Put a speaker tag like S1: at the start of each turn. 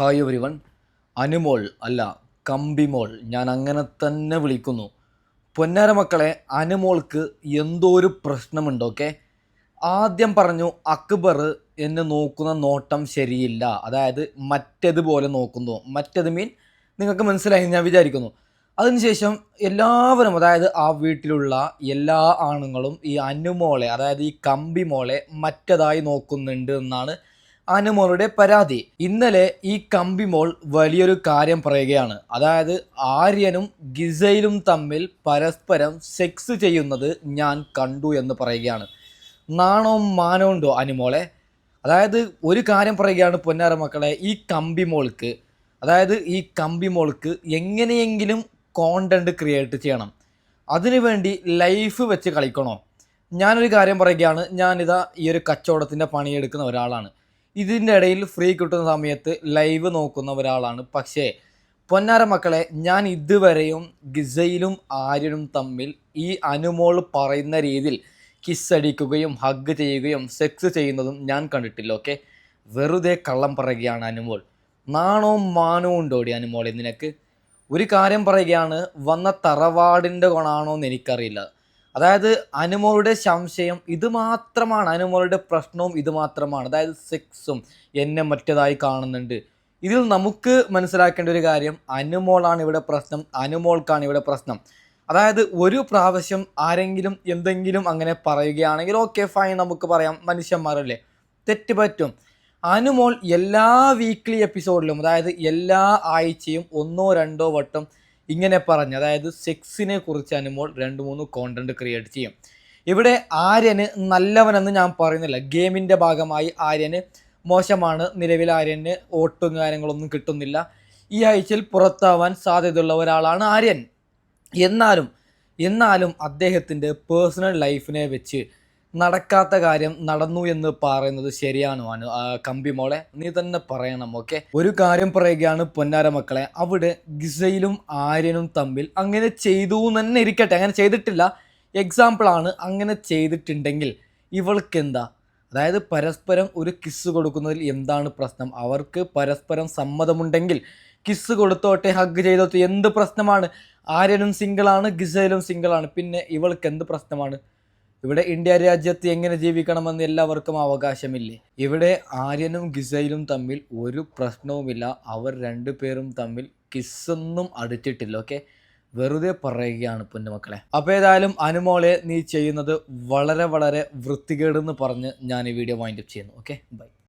S1: Hi every one Anumol അല്ല കമ്പിമോൾ. ഞാൻ അങ്ങനെ തന്നെ വിളിക്കുന്നു. പൊന്നാര മക്കളെ അനുമോൾക്ക് എന്തോ ഒരു പ്രശ്നമുണ്ട് ഓക്കെ ആദ്യം പറഞ്ഞു അക്ബർ എന്നെ നോക്കുന്ന നോട്ടം ശരിയില്ല. അതായത് മറ്റേതുപോലെ നോക്കുന്നു. മറ്റേത് മീൻ നിങ്ങൾക്ക് മനസ്സിലായി ഞാൻ വിചാരിക്കുന്നു. അതിനുശേഷം എല്ലാവരും അതായത് ആ വീട്ടിലുള്ള എല്ലാ ആണുങ്ങളും ഈ അനുമോളെ അതായത് ഈ കമ്പിമോളെ മറ്റേതായി നോക്കുന്നുണ്ട് എന്നാണ് അനുമോളുടെ പരാതി. ഇന്നലെ ഈ കമ്പി മോൾ വലിയൊരു കാര്യം പറയുകയാണ്. അതായത് ആര്യനും ഗിസയിലും തമ്മിൽ പരസ്പരം സെക്സ് ചെയ്യുന്നത് ഞാൻ കണ്ടു എന്ന് പറയുകയാണ്. നാണോ മാനോണ്ടോ അനുമോളെ? അതായത് ഒരു കാര്യം പറയുകയാണ് പൊന്നാര മക്കളെ ഈ കമ്പി മോൾക്ക്. അതായത് ഈ കമ്പി മോൾക്ക് എങ്ങനെയെങ്കിലും കോണ്ടന്റ് ക്രിയേറ്റ് ചെയ്യണം. അതിനുവേണ്ടി ലൈഫ് വെച്ച് കളിക്കണോ? ഞാനൊരു കാര്യം പറയുകയാണ് ഞാനിതാ ഈ ഒരു കച്ചവടത്തിന്റെ പണിയെടുക്കുന്ന ഒരാളാണ്. ഇതിന്റെ ഇടയിൽ ഫ്രീ കിട്ടുന്ന സമയത്ത് ലൈവ് നോക്കുന്ന ഒരാളാണ്. പക്ഷേ പൊന്നാര മക്കളെ ഞാൻ ഇതുവരെയും ഗിസയിലും ആര്യനും തമ്മിൽ ഈ അനുമോൾ പറയുന്ന രീതിയിൽ കിസ് അടിക്കുകയും ഹഗ് ചെയ്യുകയും സെക്സ് ചെയ്യുന്നതും ഞാൻ കണ്ടിട്ടില്ല ഓക്കെ വെറുതെ കള്ളം പറയുകയാണ് അനുമോൾ. നാണവും മാനവും ഉണ്ടോടി അനുമോളെ നിനക്ക്? ഒരു കാര്യം പറയുകയാണ് വന്ന തറവാടിന്റെ ഗുണമാണോ എന്ന് എനിക്കറിയില്ല. അതായത് അനുമോളുടെ സംശയം ഇത് മാത്രമാണ് അനുമോളുടെ പ്രശ്നവും ഇത് മാത്രമാണ്. അതായത് സെക്സും എന്നെ മറ്റേതായി കാണുന്നുണ്ട്. ഇതിൽ നമുക്ക് മനസ്സിലാക്കേണ്ട ഒരു കാര്യം അനുമോളാണ് ഇവിടെ പ്രശ്നം അനുമോൾക്കാണ് ഇവിടെ പ്രശ്നം. അതായത് ഒരു പ്രാവശ്യം ആരെങ്കിലും എന്തെങ്കിലും അങ്ങനെ പറയുകയാണെങ്കിൽ ഓക്കെ ഫൈൻ നമുക്ക് പറയാം മനുഷ്യന്മാരല്ലേ? തെറ്റ് പറ്റും. അനുമോൾ എല്ലാ വീക്ക്ലി എപ്പിസോഡിലും അതായത് എല്ലാ ആഴ്ചയും ഒന്നോ രണ്ടോ വട്ടം ഇങ്ങനെ പറഞ്ഞ് അതായത് സെക്സിനെ കുറിച്ച് അനുമോൾ രണ്ട് മൂന്ന് കോണ്ടന്റ് ക്രിയേറ്റ് ചെയ്യും. ഇവിടെ ആര്യന് നല്ലവനെന്ന് ഞാൻ പറയുന്നില്ല. ഗെയിമിന്റെ ഭാഗമായി ആര്യന് മോശമാണ്. നിലവിൽ ആര്യന് ഓട്ടും കാര്യങ്ങളൊന്നും കിട്ടുന്നില്ല. ഈ ആഴ്ചയിൽ പുറത്താവാൻ സാധ്യതയുള്ള ഒരാളാണ് ആര്യൻ. എന്നാലും എന്നാലും അദ്ദേഹത്തിന്റെ പേഴ്സണൽ ലൈഫിനെ വെച്ച് നടക്കാത്ത കാര്യം നടന്നു എന്ന് പറയുന്നത് ശരിയാണ് അനു കമ്പി മോളെ നീ തന്നെ പറയണം ഓക്കെ ഒരു കാര്യം പറയുകയാണ് പൊന്നാര മക്കളെ അവിടെ ഗിസയിലും ആര്യനും തമ്മിൽ അങ്ങനെ ചെയ്തു തന്നെ ഇരിക്കട്ടെ. അങ്ങനെ ചെയ്തിട്ടില്ല. എക്സാമ്പിളാണ് അങ്ങനെ ചെയ്തിട്ടുണ്ടെങ്കിൽ ഇവൾക്ക് എന്താ അതായത് പരസ്പരം ഒരു കിസ് കൊടുക്കുന്നതിൽ എന്താണ് പ്രശ്നം? അവർക്ക് പരസ്പരം സമ്മതമുണ്ടെങ്കിൽ കിസ് കൊടുത്തോട്ടെ ഹഗ് ചെയ്തോട്ടെ എന്ത് പ്രശ്നമാണ്? ആര്യനും സിംഗിളാണ് ഗിസയിലും സിംഗിളാണ് പിന്നെ ഇവൾക്ക് എന്ത് പ്രശ്നമാണ്? ഇവിടെ ഇന്ത്യ രാജ്യത്ത് എങ്ങനെ ജീവിക്കണമെന്ന് എല്ലാവർക്കും അവകാശമില്ലേ? ഇവിടെ ആര്യനും ഗിസയിലും തമ്മിൽ ഒരു പ്രശ്നവുമില്ല. അവർ രണ്ടു പേരും തമ്മിൽ കിസ്സൊന്നും അടിച്ചിട്ടില്ല ഓക്കെ? വെറുതെ പറയുകയാണ് പൊന്നുമക്കളെ. അപ്പോൾ ഏതായാലും അനുമോളെ നീ ചെയ്യുന്നത് വളരെ വളരെ വൃത്തികേടെന്ന് പറഞ്ഞ് ഞാൻ ഈ വീഡിയോ വൈൻഡപ്പ് ചെയ്യുന്നു ഓക്കെ? ബൈ